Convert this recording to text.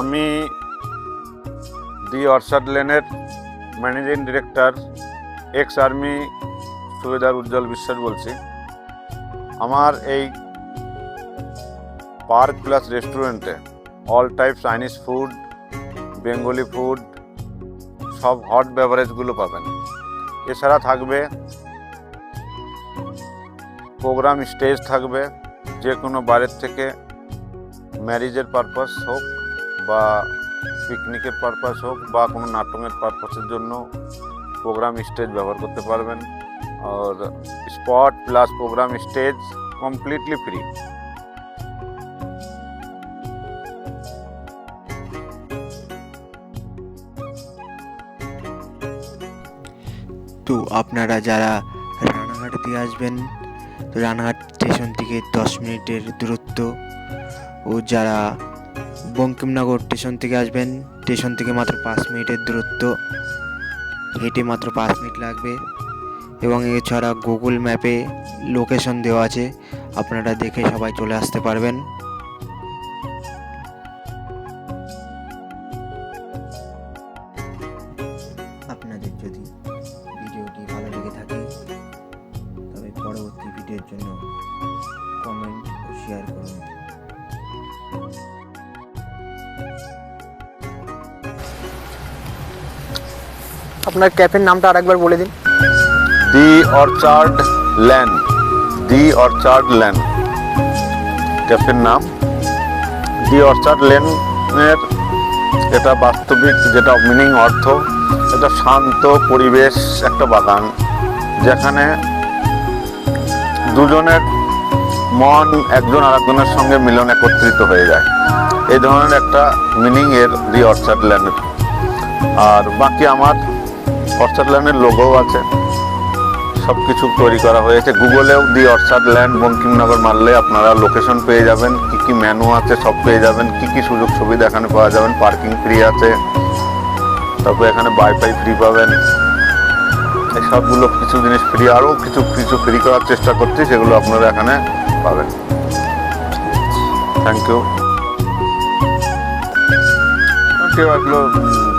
আমি the orchard লেনের managing director, ex army সুবেদার উজ্জ্বল বিশ্বাস বলছি। আমার এই পার্ক প্লাস রেস্টুরেন্টে all type Chinese food, Bengali food, সব হট বেভারেজগুলো পাবেন। এছাড়া থাকবে প্রোগ্রাম স্টেজ থাকবে যে কোনো বাইরের থেকে ম্যারিজের পারপাস হোক। বা পিকনিকের পারপাস হোক বা কোনো নাটকের পারপাসের জন্য প্রোগ্রাম স্টেজ ব্যবহার করতে পারবেন। আর spot plus program stage completely free তো আপনারা যারা রানাঘাট দিয়ে আসবেন, রানাঘাট স্টেশন থেকে দশ মিনিটের দূরত্ব, ও যারা বঙ্কিমনগর স্টেশন থেকে আসবেন। স্টেশন থেকে মাত্র পাঁচ মিনিটের দূরত্ব। হেঁটে মাত্র পাঁচ মিনিট লাগবে। এবং এছাড়া গুগল ম্যাপে লোকেশন দেওয়া আছে। আপনারা দেখে সবাই চলে আসতে পারবেন। আপনাদের যদি ভিডিওটি ভালো লেগে থাকে, তবে পরবর্তী ভিডিওর জন্য কমেন্ট ও শেয়ার করুন। আপনার ক্যাফের নামটা আরেকবার বলে দিন। The orchard land the orchard land ক্যাফের নাম। দি অর্চার্ড লেনের এটা বাস্তবিক, যেটা মিনিং অর্থ, এটা শান্ত পরিবেশ, একটা বাগান, যেখানে দুজনের মন একজন আরেকজনের সঙ্গে মিলন একত্রিত হয়ে যায়। এই ধরনের একটা মিনিং এর দি অর্চার্ড ল্যান্ডের আর বাকি আমার অর্চার্ড ল্যান্ডের লোগোও আছে। সব কিছু তৈরি করা হয়েছে। গুগলেও দি অর্চার্ড ল্যান্ড বঙ্কিমনগর মারলে আপনারা লোকেশন পেয়ে যাবেন। কি কি মেনু আছে সব পেয়ে যাবেন। কি কি সুযোগ সুবিধা এখানে পাওয়া যাবেন। পার্কিং ফ্রি আছে। তারপরে এখানে ওয়াইফাই ফ্রি পাবেন। এই সবগুলো কিছু জিনিস ফ্রি আরও কিছু কিছু ফ্রি করার চেষ্টা করছি সেগুলো আপনারা এখানে পাবেন। থ্যাংক ইউ কেউ উম,